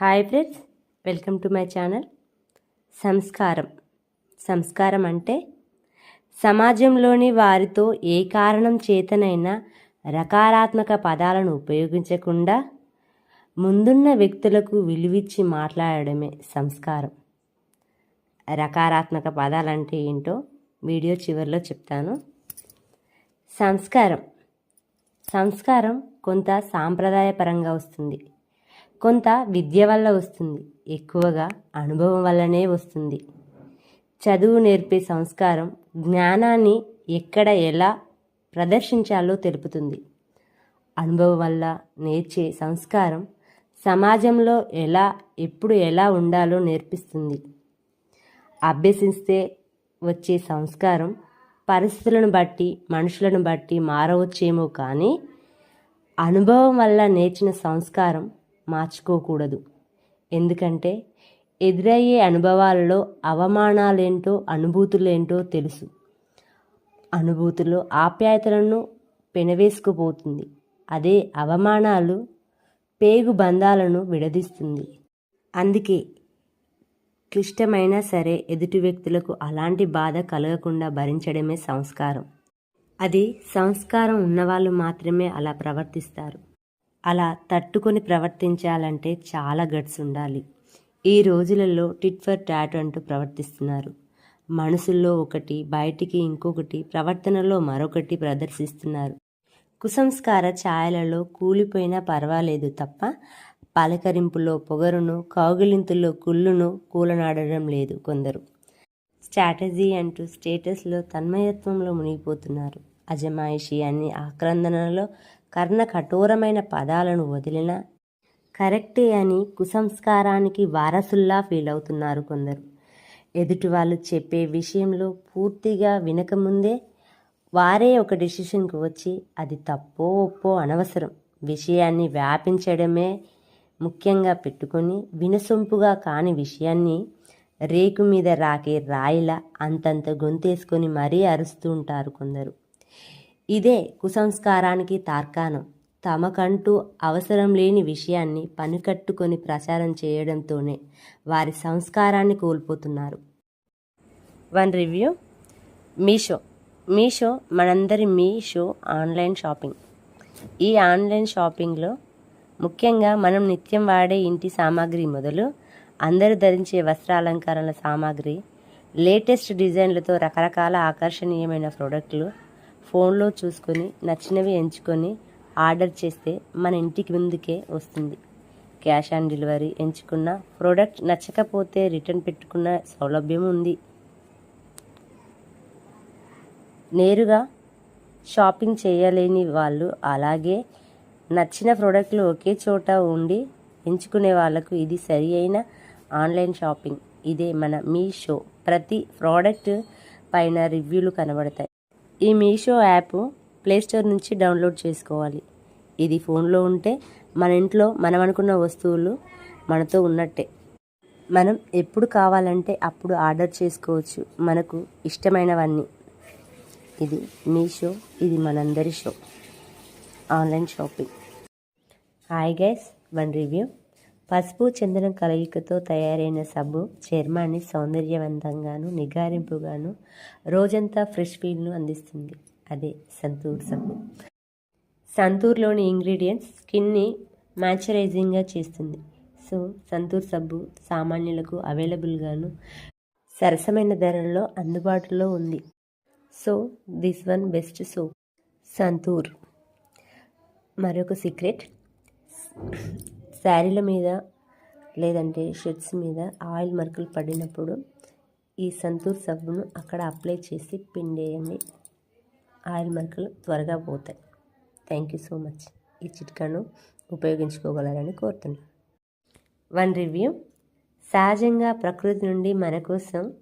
Hi friends welcome to my channel సంస్కారం సంస్కారం అంటే సమాజంలోని వారితో ఏ కారణం చేతనైనా రకారాత్మక పదాలను ఉపయోగించకుండా ముందున్న వ్యక్తులకు విలువిచ్చి మాట్లాడడమే సంస్కారం. రకారాత్మక పదాలంటే ఏంటో వీడియో చివరిలో చెప్తాను. సంస్కారం. సంస్కారం కొంత సాంప్రదాయపరంగా వస్తుంది. కొంత విద్య వల్ల వస్తుంది. ఎక్కువగా అనుభవం వల్లనే వస్తుంది. చదువు నేర్పే సంస్కారం జ్ఞానాన్ని ఎక్కడ ఎలా ప్రదర్శించాలో తెలుపుతుంది. అనుభవం వల్ల నేర్చే సంస్కారం సమాజంలో ఎలా ఎప్పుడు ఎలా ఉండాలో నేర్పిస్తుంది. అభ్యసిస్తే వచ్చే సంస్కారం పరిస్థితులను బట్టి మనుషులను బట్టి మారవచ్చేమో కానీ అనుభవం వల్ల నేర్చిన సంస్కారం మార్చుకోకూడదు. ఎందుకంటే ఎదురయ్యే అనుభవాలలో అవమానాలేంటో అనుభూతులేంటో తెలుసు. అనుభూతులు ఆప్యాయతలను పెనవేసుకుపోతుంది. అదే అవమానాలు పేగు బంధాలను విడదీస్తుంది. అందుకే క్లిష్టమైనా సరే ఎదుటి వ్యక్తులకు అలాంటి బాధ కలగకుండా భరించడమే సంస్కారం. అది సంస్కారం ఉన్నవాళ్ళు మాత్రమే అలా ప్రవర్తిస్తారు. అలా తట్టుకొని ప్రవర్తించాలంటే చాలా గట్స్ ఉండాలి. ఈ రోజులలో టిట్ ఫర్ టాట్ అంటూ ప్రవర్తిస్తున్నారు. మనసుల్లో ఒకటి బయటికి ఇంకొకటి ప్రవర్తనలో మరొకటి ప్రదర్శిస్తున్నారు. కుసంస్కార ఛాయలలో కూలిపోయినా పర్వాలేదు తప్ప పలకరింపులో పొగరును కౌగిలింతుల్లో కుళ్ళును కూలనాడడం లేదు కొందరు. స్ట్రాటజీ అంటూ స్టేటస్లో తన్మయత్వంలో మునిగిపోతున్నారు. అజమాయిషి అన్ని ఆక్రందనలో కర్ణ కఠోరమైన పదాలను వదిలిన కరెక్టే అని కుసంస్కారానికి వారసుల్లా ఫీల్ అవుతున్నారు కొందరు. ఎదుటి వాళ్ళు చెప్పే విషయంలో పూర్తిగా వినకముందే వారే ఒక డెసిషన్కి వచ్చి అది తప్పో ఒప్పో అనవసరం. విషయాన్ని వ్యాపించడమే ముఖ్యంగా పెట్టుకొని వినసొంపుగా కాని విషయాన్ని రేకు మీద రాకే రాయిలా అంతంత గొంతేసుకొని మరీ అరుస్తూ ఉంటారు కొందరు. ఇదే కుసంస్కారానికి తార్కాణం. తమకంటూ అవసరం లేని విషయాన్ని పనికట్టుకొని ప్రచారం చేయడంతోనే వారి సంస్కారాన్ని కోల్పోతున్నారు. One review. మీషో. మీషో మనందరి మీషో ఆన్లైన్ షాపింగ్. ఈ ఆన్లైన్ షాపింగ్లో ముఖ్యంగా మనం నిత్యం వాడే ఇంటి సామాగ్రి మొదలు అందరూ ధరించే వస్త్రాలంకరణల సామాగ్రి లేటెస్ట్ డిజైన్లతో రకరకాల ఆకర్షణీయమైన ప్రోడక్ట్లు ఫోన్లో చూసుకొని నచ్చినవి ఎంచుకొని ఆర్డర్ చేస్తే మన ఇంటికి ముందుకే వస్తుంది. క్యాష్ ఆన్ డెలివరీ ఎంచుకున్న ప్రోడక్ట్ నచ్చకపోతే రిటర్న్ పెట్టుకున్న సౌలభ్యం ఉంది. నేరుగా షాపింగ్ చేయలేని వాళ్ళు అలాగే నచ్చిన ప్రోడక్ట్లు ఒకే చోట ఉండి ఎంచుకునే వాళ్ళకు ఇది సరి అయిన ఆన్లైన్ షాపింగ్. ఇదే మన మీషో. ప్రతి ప్రోడక్ట్ పైన రివ్యూలు కనబడతాయి. ఈ మీషో యాప్ ప్లేస్టోర్ నుంచి డౌన్లోడ్ చేసుకోవాలి. ఇది ఫోన్లో ఉంటే మన ఇంట్లో మనం అనుకున్న వస్తువులు మనతో ఉన్నట్టే. మనం ఎప్పుడు కావాలంటే అప్పుడు ఆర్డర్ చేసుకోవచ్చు. మనకు ఇష్టమైనవన్నీ. ఇది మీషో ఇది మనందరి show. Online shopping. Hi guys one review. పసుపు చందనం కలయికతో తయారైన సబ్బు చర్మాన్ని సౌందర్యవంతంగాను నిగారింపుగాను రోజంతా ఫ్రెష్ ఫీల్ను అందిస్తుంది. అదే సంతూర్ సబ్బు. సంతూర్లోని ఇంగ్రీడియంట్స్ స్కిన్ని మ్యాచరైజింగ్గా చేస్తుంది. సో సంతూర్ సబ్బు సామాన్యులకు అవైలబుల్గాను సరసమైన ధరల్లో అందుబాటులో ఉంది. So this one best soap. Santoor. మరొక సీక్రెట్. శారీల మీద లేదంటే షర్ట్స్ మీద ఆయిల్ మరకలు పడినప్పుడు ఈ సంతూర్ సబ్బును అక్కడ అప్లై చేసి పిండేయండి ఆయిల్ మరకలు త్వరగా పోతాయి. థ్యాంక్ యూ సో మచ్ ఈ చిట్కాను ఉపయోగించుకోగలరని కోరుతున్నాను. వన్ రివ్యూ సహజంగా ప్రకృతి నుండి మన కోసం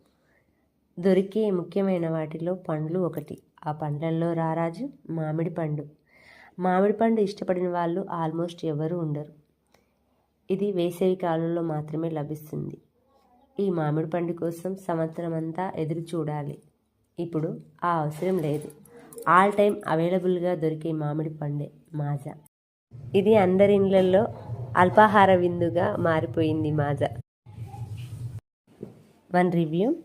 దొరికే ముఖ్యమైన వాటిలో పండ్లు ఒకటి. ఆ పండ్లల్లో రారాజు మామిడి పండు. మామిడి పండు ఇష్టపడిన వాళ్ళు ఆల్మోస్ట్ ఎవరు ఉండరు. ఇది వేసవి కాలంలో మాత్రమే లభిస్తుంది. ఈ మామిడి పండు కోసం సంవత్సరం అంతా ఎదురు చూడాలి. ఇప్పుడు ఆ అవసరం లేదు. ఆల్ టైం అవైలబుల్గా దొరికే మామిడి పండే మాజా. ఇది అందరి ఇళ్ళల్లో అల్పాహార విందుగా మారిపోయింది మాజా. One review.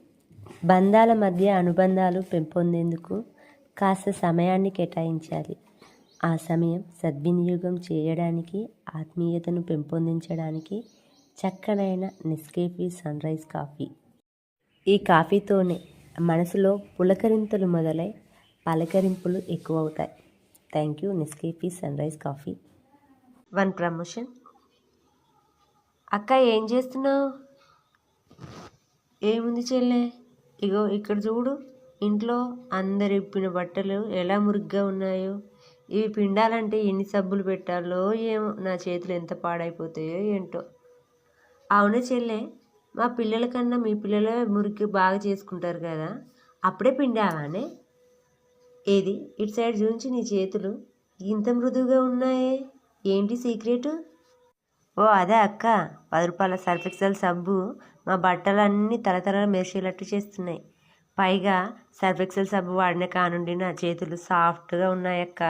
బంధాల మధ్య అనుబంధాలు పెంపొందేందుకు కాస్త సమయాన్ని కేటాయించాలి. ఆ సమయం సద్వినియోగం చేయడానికి ఆత్మీయతను పెంపొందించడానికి చక్కనైన నెస్కేఫీ సన్రైజ్ కాఫీ. ఈ కాఫీతోనే మనసులో పులకరింతలు మొదలై పలకరింపులు ఎక్కువ అవుతాయి thank you Nescafe sunrise coffee. One promotion. అక్క ఏం చేస్తున్నావు? ఏముంది చెల్లె? ఇగో ఇక్కడ చూడు ఇంట్లో అందరు ఇప్పిన బట్టలు ఎలా మురిగ్గా ఉన్నాయో. ఇవి పిండాలంటే ఎన్ని సబ్బులు పెట్టాలో ఏమో నా చేతులు ఎంత పాడైపోతాయో ఏంటో. అవును చెల్లె మా పిల్లల కన్నా మీ పిల్లలే మురికి బాగా చేసుకుంటారు కదా అప్పుడే పిండావానే? ఏది ఇటు సైడ్ చూంచి నీ చేతులు. ఇంత మృదువుగా ఉన్నాయే. ఏంటి సీక్రెట్? ఓ అదే అక్క. పది రూపాయల సర్ఫెక్సల్ సబ్బు మా బట్టలన్నీ తలతల మెరిసేటట్టు చేస్తున్నాయి. పైగా సర్ఫెక్సల్ సబ్బు వాడిన కానుండి నా చేతులు సాఫ్ట్గా ఉన్నాయక్క.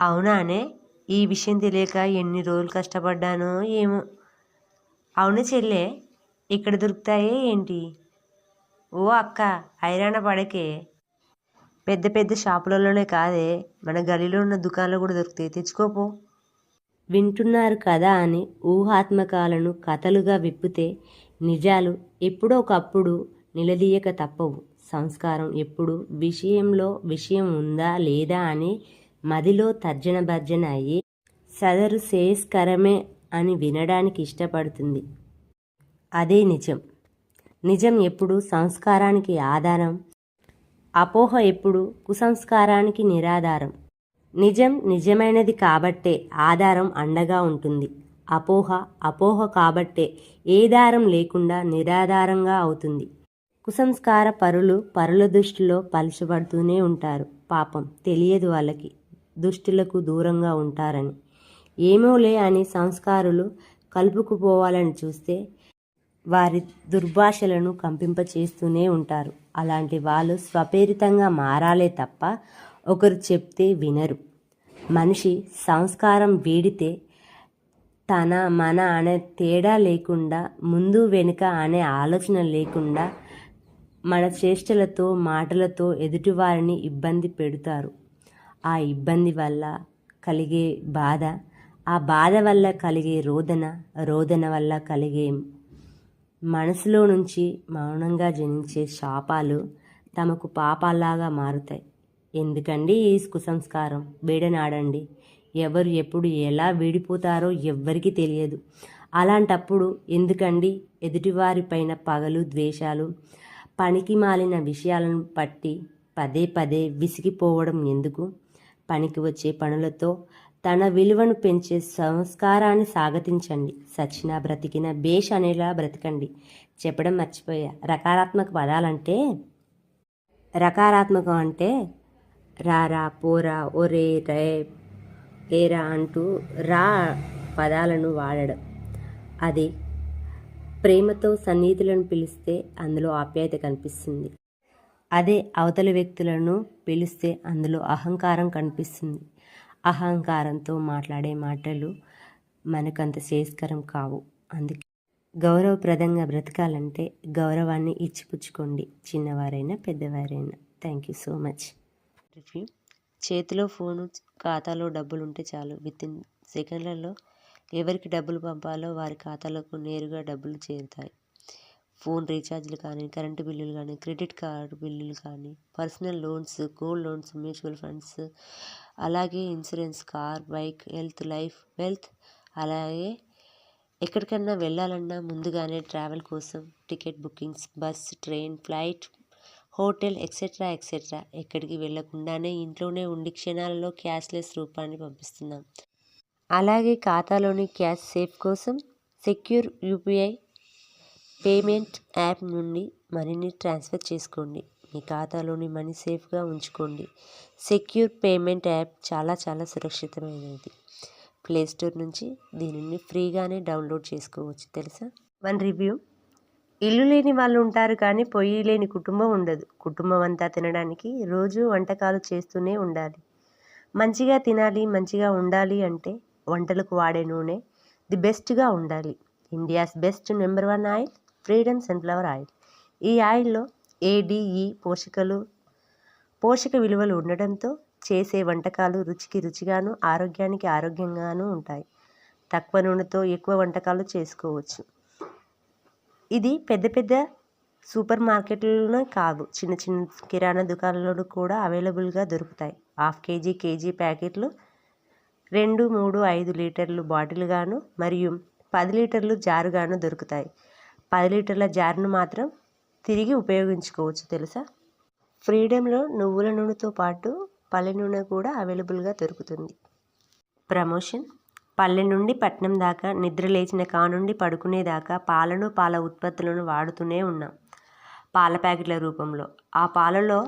అవునానే? ఈ విషయం తెలియక ఎన్ని రోజులు కష్టపడ్డానో ఏమో. అవును చెల్లె ఇక్కడ దొరుకుతాయే ఏంటి? ఓ అక్క ఐరాణ పడకే. పెద్ద పెద్ద షాపులలోనే కాదే మన గలిలో ఉన్న దుకాణాలు కూడా దొరుకుతాయి. తెచ్చుకోపో. వింటున్నారు కదా అని ఊహాత్మకాలను కథలుగా విప్పితే నిజాలు ఎప్పుడో ఒకప్పుడు నిలదీయక తప్పవు. సంస్కారం ఎప్పుడు విషయంలో విషయం ఉందా లేదా అని మదిలో తర్జన భర్జన అయ్యి సదరు శ్రేయస్కరమే అని వినడానికి ఇష్టపడుతుంది. అదే నిజం. నిజం ఎప్పుడు సంస్కారానికి ఆధారం? అపోహ ఎప్పుడు కుసంస్కారానికి నిరాధారం? నిజం నిజమైనది కాబట్టే ఆధారం అండగా ఉంటుంది. అపోహ అపోహ కాబట్టే ఏ దారం లేకుండా నిరాధారంగా అవుతుంది. కుసంస్కార పరులు పరుల దృష్టిలో పలుచబడుతూనే ఉంటారు. పాపం తెలియదు వాళ్ళకి. దుష్టులకు దూరంగా ఉంటారని. ఏమోలే అని సంస్కారులు కలుపుకుపోవాలని చూస్తే వారి దుర్భాషలను కంపింపచేస్తూనే ఉంటారు. అలాంటి వాళ్ళు స్వపేరితంగా మారాలే తప్ప ఒకరు చెప్తే వినరు. మనిషి సంస్కారం వీడితే తన మన అనే తేడా లేకుండా ముందు వెనుక అనే ఆలోచన లేకుండా మన చేష్టలతో మాటలతో ఎదుటివారిని ఇబ్బంది పెడతారు. ఆ ఇబ్బంది వల్ల కలిగే బాధ ఆ బాధ వల్ల కలిగే రోదన రోదన వల్ల కలిగే మనసులో నుంచి మౌనంగా జనించే శాపాలు తమకు పాపాల్లాగా మారుతాయి. ఎందుకండి ఈ కుసంస్కారం వేడనాడండి ఎవరు ఎప్పుడు ఎలా వీడిపోతారో ఎవ్వరికీ తెలియదు. అలాంటప్పుడు ఎందుకండి ఎదుటివారిపైన పగలు ద్వేషాలు పనికి మాలిన విషయాలను పట్టి పదే పదే విసిగిపోవడం ఎందుకు? పనికి వచ్చే పనులతో తన విలువను పెంచే సంస్కారాన్ని సాగతించండి సచిన బ్రతికిన బేష్ అనేలా బ్రతకండి. చెప్పడం మర్చిపోయా. రకారాత్మక పదాలంటే? రకారాత్మకం అంటే రారా పోరా ఒరే రే ఏరా అంటూ రా పదాలను వాడడం. అది ప్రేమతో సన్నిహితులను పిలిస్తే అందులో ఆప్యాయత కనిపిస్తుంది. అదే అవతలి వ్యక్తులను పిలిస్తే అందులో అహంకారం కనిపిస్తుంది. అహంకారంతో మాట్లాడే మాటలు మనకంత శ్రేయస్కరం కావు. అందుకే గౌరవప్రదంగా బ్రతకాలంటే గౌరవాన్ని ఇచ్చిపుచ్చుకోండి. చిన్నవారైనా పెద్దవారైనా. Thank you so much. Review చేతిలో ఫోను ఖాతాలో డబ్బులు ఉంటే చాలు. విత్ ఇన్ సెకండ్లలో ఎవరికి డబ్బులు పంపాలో వారి ఖాతాలకు నేరుగా డబ్బులు చేరుతాయి. ఫోన్ రీఛార్జ్లు కానీ కరెంటు బిల్లులు కానీ క్రెడిట్ కార్డు బిల్లులు కానీ personal loans gold loans mutual funds అలాగే insurance car bike health life wealth అలాగే ఎక్కడికన్నా వెళ్ళాలన్నా ముందుగానే ట్రావెల్ కోసం ticket bookings bus train flight hotel etcetera etcetera ఎక్కడికి వెళ్ళకుండానే ఇంట్లోనే ఉండి క్షణాలలో క్యాష్లెస్ రూపాన్ని పంపిస్తున్నాం. అలాగే ఖాతాలోని క్యాష్ సేఫ్ కోసం సెక్యూర్ యూపీఐ పేమెంట్ యాప్ నుండి మనీని ట్రాన్స్ఫర్ చేసుకోండి. మీ ఖాతాలోని మనీ సేఫ్గా ఉంచుకోండి. సెక్యూర్ పేమెంట్ యాప్ చాలా చాలా సురక్షితమైనది. ప్లేస్టోర్ నుంచి దీనిని ఫ్రీగానే డౌన్లోడ్ చేసుకోవచ్చు. తెలుసా? One review. ఇల్లు లేని వాళ్ళు ఉంటారు కానీ పొయ్యి లేని కుటుంబం ఉండదు. కుటుంబం అంతా తినడానికి రోజు వంటకాలు చేస్తూనే ఉండాలి. మంచిగా తినాలి మంచిగా ఉండాలి అంటే వంటలకు వాడే నూనె ది బెస్ట్గా ఉండాలి. India's best number one oil. Freedom sunflower oil ఈ ఆయిల్లో ఏడిఈ పోషకలు పోషక విలువలు ఉండడంతో చేసే వంటకాలు రుచికి రుచిగాను ఆరోగ్యానికి ఆరోగ్యంగాను ఉంటాయి. తక్కువ నూనెతో ఎక్కువ వంటకాలు చేసుకోవచ్చు. ఇది పెద్ద పెద్ద సూపర్ మార్కెట్లలోనే కాదు చిన్న చిన్న కిరాణా దుకాణాలలో కూడా అవైలబుల్గా దొరుకుతాయి. హాఫ్ కేజీ కేజీ ప్యాకెట్లు రెండు మూడు ఐదు లీటర్లు బాటిల్గాను మరియు పది లీటర్లు జారుగాను దొరుకుతాయి. పది లీటర్ల జార్ను మాత్రం తిరిగి ఉపయోగించుకోవచ్చు తెలుసా? ఫ్రీడంలో నువ్వుల నూనెతో పాటు పల్లె నూనె కూడా అవైలబుల్గా దొరుకుతుంది. ప్రమోషన్? పల్లె నుండి పట్నం దాకా నిద్ర లేచిన కానుండి పడుకునేదాకా పాలను పాల ఉత్పత్తులను వాడుతూనే ఉన్నాం. పాల ప్యాకెట్ల రూపంలో. ఆ పాలలో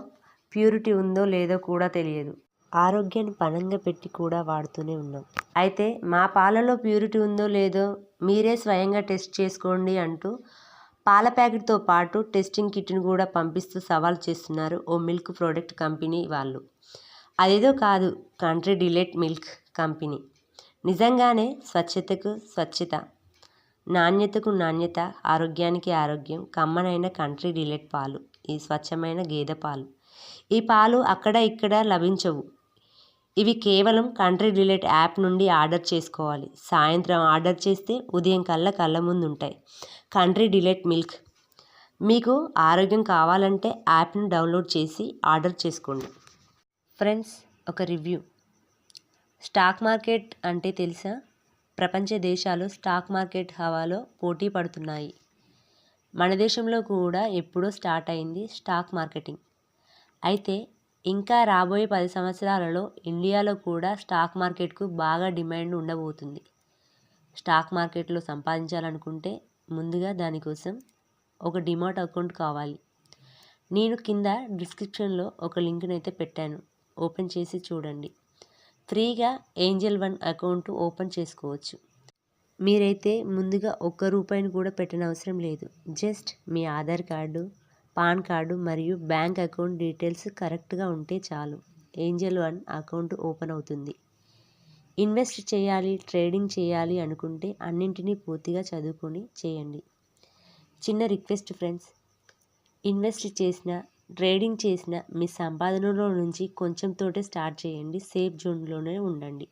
ప్యూరిటీ ఉందో లేదో కూడా తెలియదు. ఆరోగ్యాన్ని పణంగా పెట్టి కూడా వాడుతూనే ఉన్నాం. అయితే మా పాలలో ప్యూరిటీ ఉందో లేదో మీరే స్వయంగా టెస్ట్ చేసుకోండి అంటూ పాల ప్యాకెట్తో పాటు టెస్టింగ్ కిట్ను కూడా పంపిస్తూ సవాల్ చేస్తున్నారు ఓ మిల్క్ ప్రోడక్ట్ కంపెనీ వాళ్ళు. అదేదో కాదు కంట్రీ డిలైట్ మిల్క్ కంపెనీ. నిజంగానే స్వచ్ఛతకు స్వచ్ఛత నాణ్యతకు నాణ్యత ఆరోగ్యానికి ఆరోగ్యం కమ్మనైన కంట్రీ డిలైట్ పాలు ఈ స్వచ్ఛమైన గేదె పాలు. ఈ పాలు అక్కడ ఇక్కడ లభించవు. ఇవి కేవలం కంట్రీ డిలేట్ యాప్ నుండి ఆర్డర్ చేసుకోవాలి. సాయంత్రం ఆర్డర్ చేస్తే ఉదయం కల్లా కళ్ళ ముందు ఉంటాయి. Country delight milk. మీకు ఆరోగ్యం కావాలంటే యాప్ను డౌన్లోడ్ చేసి ఆర్డర్ చేసుకోండి. ఫ్రెండ్స్ ఒక రివ్యూ. స్టాక్ మార్కెట్ అంటే తెలుసా? ప్రపంచ దేశాలు స్టాక్ మార్కెట్ హవాలో పోటీ పడుతున్నాయి. మన దేశంలో కూడా ఎప్పుడో స్టార్ట్ అయింది స్టాక్ మార్కెటింగ్. అయితే ఇంకా రాబోయే పది సంవత్సరాలలో ఇండియాలో కూడా స్టాక్ మార్కెట్కు బాగా డిమాండ్ ఉండబోతుంది. స్టాక్ మార్కెట్లో సంపాదించాలనుకుంటే ముందుగా దానికోసం ఒక డిమాట్ అకౌంట్ కావాలి. నేను కింద డిస్క్రిప్షన్లో ఒక లింక్ని అయితే పెట్టాను. ఓపెన్ చేసి చూడండి. ఫ్రీగా ఏంజల్ వన్ అకౌంట్ ఓపెన్ చేసుకోవచ్చు. మీరైతే ముందుగా ఒక్క రూపాయిని కూడా పెట్టనవసరం లేదు. జస్ట్ మీ ఆధార్ కార్డు పాన్ కార్డు మరియు బ్యాంక్ అకౌంట్ డీటెయిల్స్ కరెక్ట్గా ఉంటే చాలు. ఏంజల్ వన్ అకౌంట్ ఓపెన్ అవుతుంది. ఇన్వెస్ట్ చేయాలి ట్రేడింగ్ చేయాలి అనుకుంటే అన్నింటినీ పూర్తిగా చదువుకొని చేయండి. చిన్న రిక్వెస్ట్ ఫ్రెండ్స్ ఇన్వెస్ట్ చేసిన ట్రేడింగ్ చేసిన మీ సంపాదనలో నుంచి కొంచెం తోటే స్టార్ట్ చేయండి. సేఫ్ జోన్లోనే ఉండండి.